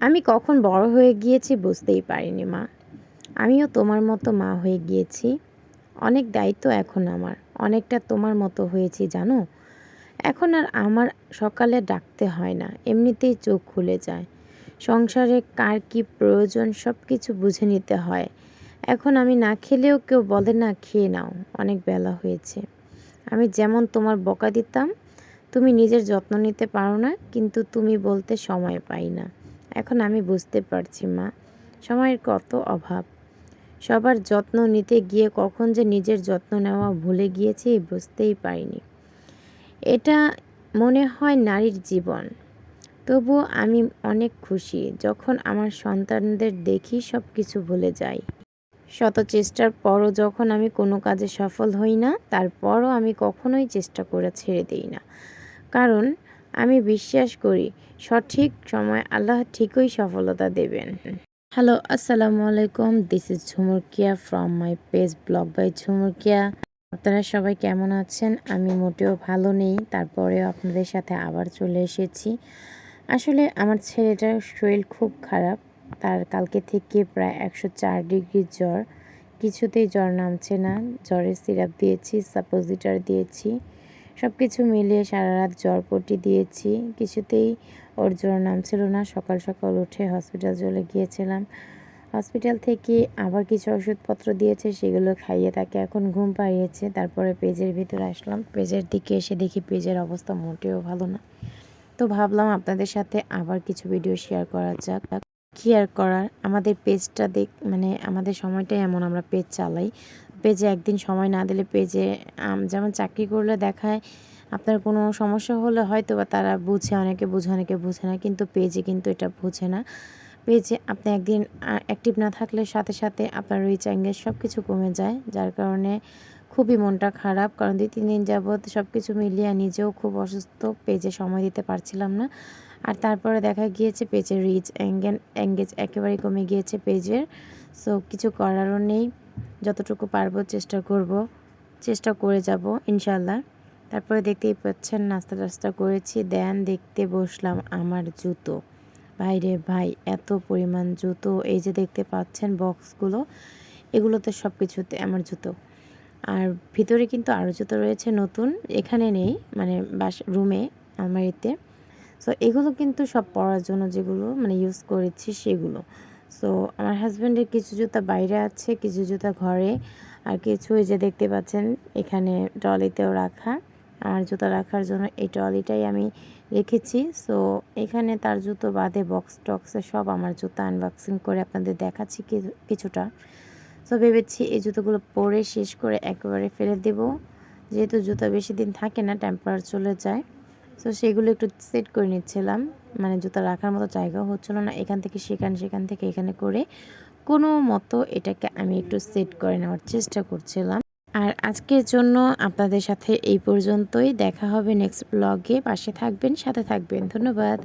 আমি কখন বড় হয়ে গিয়েছি বুঝতেই পারিনি, মা। আমিও তোমার মতো মা হয়ে গিয়েছি। অনেক দায়িত্ব এখন আমার। অনেকটা তোমার মতো হয়েছি, জানো? এখন আর আমার সকালে ডাকতে হয় না। এমনিতেই চোখ খুলে যায়। সংসারে কার কি প্রয়োজন সব কিছু বুঝে নিতে হয়। এখন আমি না খেলেও কেউ বলে না, খেয়ে নাও। অনেক বেলা হয়েছে। আমি যেমন তোমার বকা দিতাম, তুমি নিজের যত্ন নিতে পারো না, কিন্তু তুমি বলতে সময় পাই না। এখন আমি বুঝতে পারছি, মা। সময়ের কত অভাব। সবার যত্ন নিতে গিয়ে কখন যে নিজের যত্ন নেওয়া ভুলে গিয়েছি বুঝতেই পারিনি। এটা মনে হয় নারীর জীবন। তবুও আমি অনেক খুশি যখন আমার সন্তানদের দেখি সব কিছু ভুলে যাই। শত চেষ্টার পরও যখন আমি কোনো কাজে সফল হই না, তারপরও আমি কখনোই চেষ্টা করে ছেড়ে দিই না। কারণ আমি বিশ্বাস করি, সঠিক সময় আল্লাহ ঠিকই সফলতা দেবেন। হ্যালো, আসসালামু আলাইকুম। This is Jhumurkia from my page blog by Jhumurkia আপনারা সবাই কেমন আছেন? আমি মোটেও ভালো নেই, তারপরেও আপনাদের সাথে আবার চলে এসেছি। আসলে আমার ছেলেটার শরীর খুব খারাপ, তার কালকে থেকে প্রায় একশো চার ডিগ্রি জ্বর। কিছুতেই জ্বর নামছে না, জ্বরের সিরাপ দিয়েছি সাপোজিটার দিয়েছি। সব কিছু মিলিয়ে সারা রাত জ্বর পটি দিয়েছি। কিছুতেই ওর জ্বর নামছিল না। সকাল সকাল উঠে হসপিটাল চলে গিয়েছিলাম। হসপিটাল থেকে আবার কিছু ওষুধপত্র দিয়েছে, সেগুলো খাইয়ে তাকে এখন ঘুম পাড়িয়েছে। তারপরে পেজের ভিতরে আসলাম। পেজের দিকে এসে দেখি পেজের অবস্থা মোটেও ভালো না। তো ভাবলাম আপনাদের সাথে আবার কিছু ভিডিও শেয়ার করা যাক। কি আর করার? আমাদের পেজটা দেখ মানে আমাদের সময়টাই এমন, আমরা পেজ চালাই। পেজে একদিন সময় না দিলে পেজে যেমন চাকরি করলে দেখায় আপনার কোনো সমস্যা হলে হয়তো বা তারা বুঝে, অনেকে বুঝে অনেকে বুঝে না, কিন্তু পেজে কিন্তু এটা বুঝে না। পেজে আপনি একদিন অ্যাক্টিভ না থাকলে সাথে সাথে আপনার রিচ এঙ্গেজ সব কিছু কমে যায়, যার কারণে খুবই মনটা খারাপ। কারণ দুই, তিন দিন যাবৎ সব কিছু মিলিয়ে নিজেও খুব অসুস্থ, পেজে সময় দিতে পারছিলাম না। আর তারপরে দেখা গিয়েছে পেজের রিচ এঙ্গেন এঙ্গেজ একেবারেই কমে গিয়েছে পেজের। সো কিছু করারও নেই। যতটুকু পারব চেষ্টা করব, চেষ্টা করে যাব ইনশাল্লাহ তারপরে দেখতেই পাচ্ছেন নাস্তা টাস্তা করেছি, দেন দেখতে বসলাম আমার জুতো। ভাইরে ভাই, এত পরিমাণ জুতো, এই যে দেখতে পাচ্ছেন বক্সগুলো, এগুলোতে সব কিছুতে আমার জুতো। আর ভিতরে কিন্তু আরও জুতো রয়েছে নতুন, এখানে নেই মানে বাস, রুমে, আলমারিতে। সো এগুলো কিন্তু সব পরার জন্য যেগুলো মানে ইউজ করেছি সেগুলো। সো আমার হাজব্যান্ডের কিছু জুতা বাইরে আছে, কিছু জুতা ঘরে, আর কিছু এই যে দেখতে পাচ্ছেন, এখানে ট্রলিতেও রাখা। আর জুতা রাখার জন্য এই ট্রলিটাই আমি রেখেছি। সো এখানে তার জুতো বাদে বক্স টক্সে সব আমার জুতো আনবক্সিং করে আপনাদের দেখাচ্ছি কিছুটা। সো ভেবেছি এই জুতোগুলো পরে শেষ করে একেবারে ফেলে দেব। যেহেতু জুতো বেশি দিন থাকে না টেম্পার চলে যায়। সো সেগুলো একটু সেট করে নিচ্ছিলাম। মানে জুতা রাখার মতো জায়গা হচ্ছিল না। এখান থেকে সেখান সেখান থেকে এখানে করে কোনো মতো এটাকে আমি একটু সেট করে নেওয়ার চেষ্টা করছিলাম। আর আজকের জন্য আপনাদের সাথে এই পর্যন্তই। দেখা হবে নেক্সট ব্লগে পাশে থাকবেন, সাথে থাকবেন। ধন্যবাদ।